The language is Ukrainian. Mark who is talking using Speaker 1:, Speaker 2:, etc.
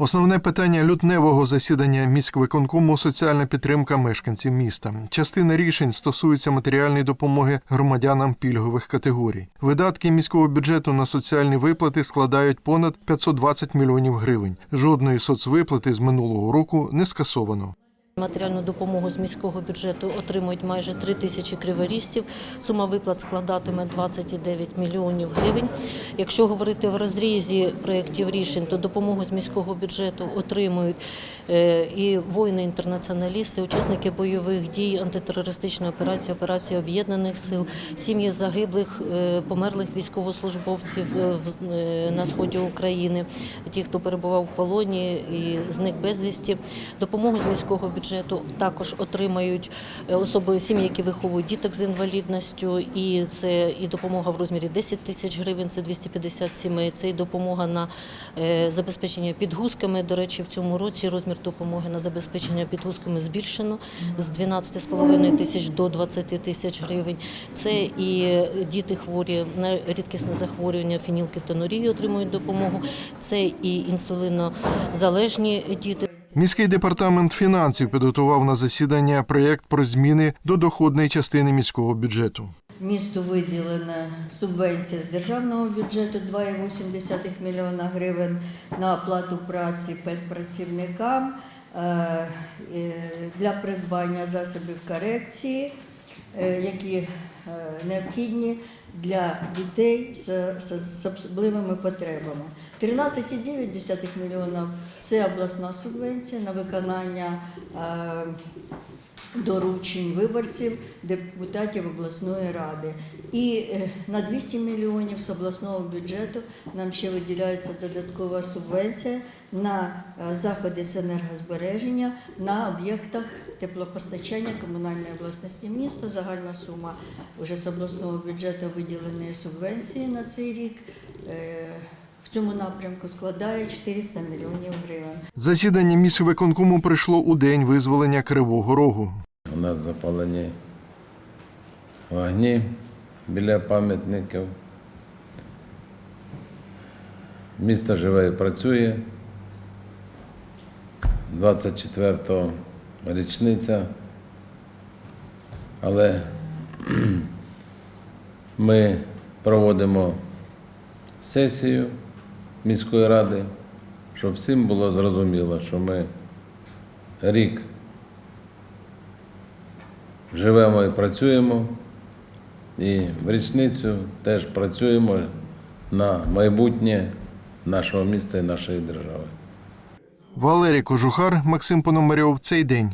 Speaker 1: Основне питання лютневого засідання міськвиконкому соціальна підтримка мешканців міста. Частина рішень стосується матеріальної допомоги громадянам пільгових категорій. Видатки міського бюджету на соціальні виплати складають понад 520 мільйонів гривень. Жодної соцвиплати з минулого року не скасовано.
Speaker 2: Матеріальну допомогу з міського бюджету отримують майже 3 тисячі криворіжців. Сума виплат складатиме 29 мільйонів гривень. Якщо говорити в розрізі проєктів рішень, то допомогу з міського бюджету отримують е, і воїни-інтернаціоналісти, учасники бойових дій, антитерористичної операції, операції об'єднаних сил, сім'ї загиблих, е, померлих військовослужбовців е, на сході України, ті, хто перебував в полоні і зник безвісті. Допомогу з міського бюджету також отримають е, особи сім'ї, які виховують діток з інвалідністю, і це і допомога в розмірі 10 тисяч гривень, це 250 сімей. Це і допомога на е, забезпечення підгузками. До речі, в цьому році розмір допомоги на забезпечення підгузками збільшено з 12,5 тисяч до 20 тисяч гривень. Це і діти хворі на рідкісне захворювання, фенілкетонурію отримують допомогу. Це і інсулінозалежні діти.
Speaker 1: Міський департамент фінансів підготував на засідання проєкт про зміни до доходної частини міського бюджету.
Speaker 3: Місту виділена субвенція з державного бюджету 2,8 мільйона гривень на оплату праці педпрацівникам е, для придбання засобів корекції, які е, необхідні для дітей з особливими потребами. 13,9 мільйонів – це обласна субвенція на виконання е, доручень виборців депутатів обласної ради. І е, на 200 мільйонів з обласного бюджету нам ще виділяється додаткова субвенція на е, заходи з енергозбереження на об'єктах теплопостачання комунальної власності міста. Загальна сума вже з обласного бюджету виділеної субвенції на цей рік. В цьому напрямку складає 400 мільйонів гривень.
Speaker 1: Засідання міськвиконкому прийшло у день визволення Кривого Рогу.
Speaker 4: У нас запалені вогні біля пам'ятників. Місто живе і працює. 24-го річниця. Але ми проводимо сесію міської ради, щоб всім було зрозуміло, що ми рік живемо і працюємо, і в річницю теж працюємо на майбутнє нашого міста і нашої держави.
Speaker 1: Валерій Кожухар, Максим Пономарьов. Цей день.